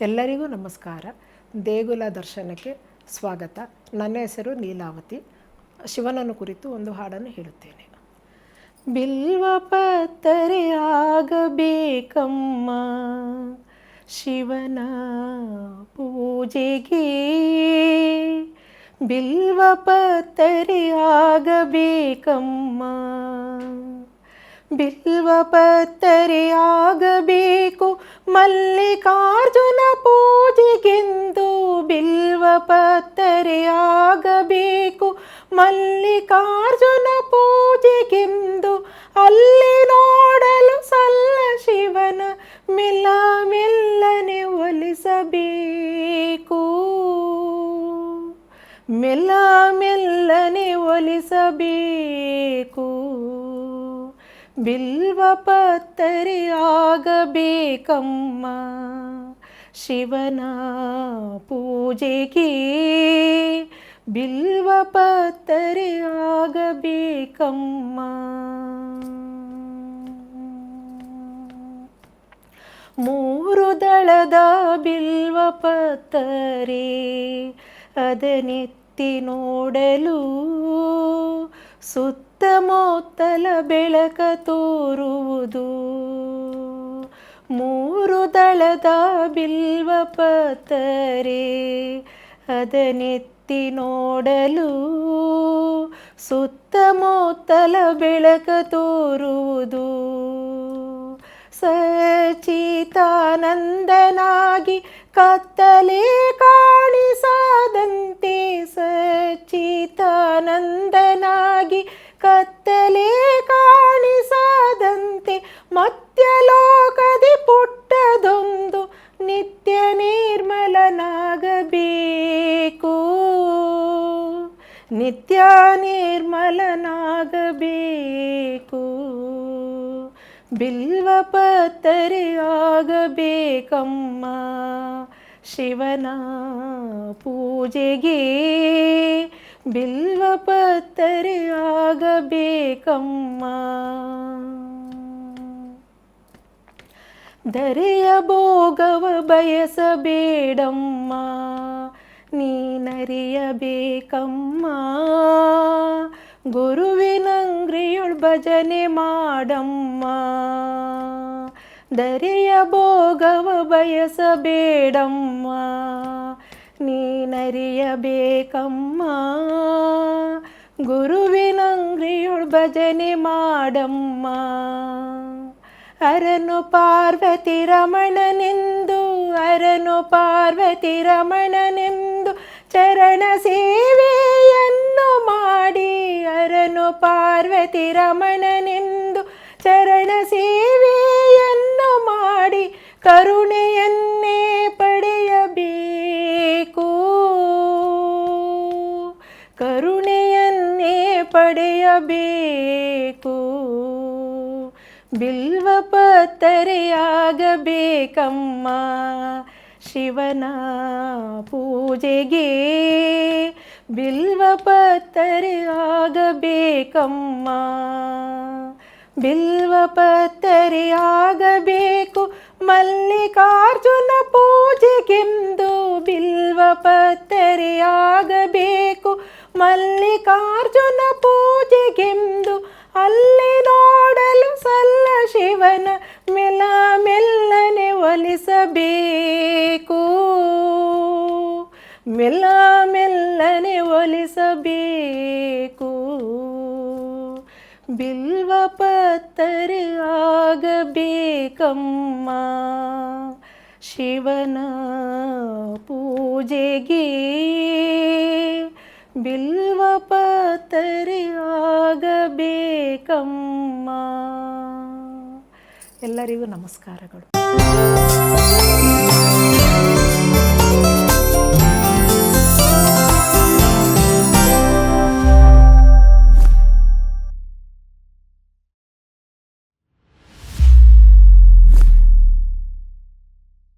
ಎಲ್ಲರಿಗೂ ನಮಸ್ಕಾರ. ದೇಗುಲ ದರ್ಶನಕ್ಕೆ ಸ್ವಾಗತ. ನನ್ನ ಹೆಸರು ನೀಲಾವತಿ. ಶಿವನನ್ನು ಕುರಿತು ಒಂದು ಹಾಡನ್ನು ಹೇಳುತ್ತೇನೆ. ಬಿಲ್ವ ಪತ್ತರೆ ಆಗಬೇಕಮ್ಮ. ಶಿವನ ಪೂಜೆಗೆ ಬಿಲ್ವ ಪತ್ತರೆ ಆಗಬೇಕಮ್ಮ. ಬಿಲ್ವ ಪತ್ತರೆ ಆಗಬೇಕು ಮಲ್ಲಿಕಾರ್ಜುನ ಪೂಜೆಗೆಂದು ಬಿಲ್ವ ಪತ್ತರೆಯಾಗಬೇಕು. ಮಲ್ಲಿಕಾರ್ಜುನ ಪೂಜೆಗೆಂದು ಅಲ್ಲಿ ನೋಡಲು ಸಲ್ಲ ಶಿವನ ಮೆಲ್ಲ ಮೆಲ್ಲನೆ ಒಲಿಸಬೇಕು. ಮೆಲ್ಲ ಮೆಲ್ಲನೆ ಒಲಿಸಬೇಕು. ಬಿಲ್ವ ಆಗಬೇಕಮ್ಮ ಶಿವನ ಪೂಜೆಗೆ ಬಿಲ್ವ ಪತ್ತರೆ ಆಗಬೇಕಮ್ಮ. ಮೂರು ದಳದ ಬಿಲ್ವ ಪತ್ತರೆ ಅದನೆತ್ತಿ ನೋಡಲು ಸುತ್ತಮುತ್ತಲ ಬೆಳಕ ತೋರುವುದು. ಮೂರು ದಳದ ಬಿಲ್ವ ಪತರೆ ಅದನೆತ್ತಿ ನೋಡಲು ಸುತ್ತಮುತ್ತಲ ಬೆಳಕ ತೋರುವುದು. ಸಚಿತಾನಂದನಾಗಿ ಕತ್ತಲೆ ಕಾಣಿಸದಂತೆ ಮತ್ಯಲೋಕದಿ ಪುಟ್ಟದೊಂದು ನಿತ್ಯ ನಿರ್ಮಲನಾಗಬೇಕು. ನಿತ್ಯ ನಿರ್ಮಲನಾಗಬೇಕು. ಬಿಲ್ವ ಪತ್ತರೆ ಆಗಬೇಕಮ್ಮ. ಶಿವನ ಪೂಜೆಗೆ ಬಿಲ್ವ ಪತ್ತರೆ ಆಗಬೇಕಮ್ಮ. ಧರೆಯ ಭೋಗವ ಬಯಸಬೇಡಮ್ಮ ನೀನರಿಯಬೇಕಮ್ಮ. ಗುರುವಿನಂಗ್ರಿಯೊಳ್ ಭಜನೆ ಮಾಡಮ್ಮ ದರೆಯ ಭೋಗವ ಬಯಸಬೇಡಮ್ಮ ನೀನರಿಯಬೇಕಮ್ಮ. ಗುರುವಿನಂಗ್ರಿಯೊಳ್ ಭಜನೆ ಮಾಡಮ್ಮ. ಅರನು ಪಾರ್ವತಿ ರಮಣನೆಂದು, ಅರನು ಪಾರ್ವತಿ ರಮಣನೆಂದು ಚರಣ ಸೇವೆಯನ್ನು ಮಾಡಿ, ಅರನು ಪಾರ್ವತಿ ರಮಣನೆಂದು ಚರಣ ಸೇವೆಯನ್ನು ಮಾಡಿ ಕರುಣೆಯನ್ನೇ ಪಡೆಯಬೇಕು. ಕರುಣೆಯನ್ನೇ ಪಡೆಯಬೇಕು. ಬಿಲ್ವ ಪತ್ತರೆಯಾಗಬೇಕಮ್ಮ. ಶಿವನ ಪೂಜೆಗೆ ಬಿಲ್ವ ಪತ್ತರೆಯಾಗಬೇಕಮ್ಮ. ಬಿಲ್ವ ಪತ್ತರೆಯಾಗಬೇಕು ಮಲ್ಲಿಕಾರ್ಜುನ ಪೂಜೆಗೆಂದು ಬಿಲ್ವ ಪತ್ತರೆಯಾಗಬೇಕು ಮಲ್ಲಿಕಾರ್ಜುನ ಪೂಜೆಗೆಂದು ಅಲ್ಲಿ ನೋಡಲು ಸಲ್ಲ ಶಿವನ ಮೆಲ್ಲ ಮೆಲ್ಲನೆ ಒಲಿಸಬೇಕು. ಮೆಲ್ಲ ಮೆಲ್ಲನೆ ಒಲಿಸಬೇಕು. ಬಿಲ್ವ ಪತ್ತರೆ ಆಗಬೇಕಮ್ಮ. ಶಿವನ ಪೂಜೆಗೆ ಬಿಲ್ವ ಪತ್ತರೆ ಆಗಬೇಕಮ್ಮ. ಎಲ್ಲರಿಗೂ ನಮಸ್ಕಾರಗಳು. Música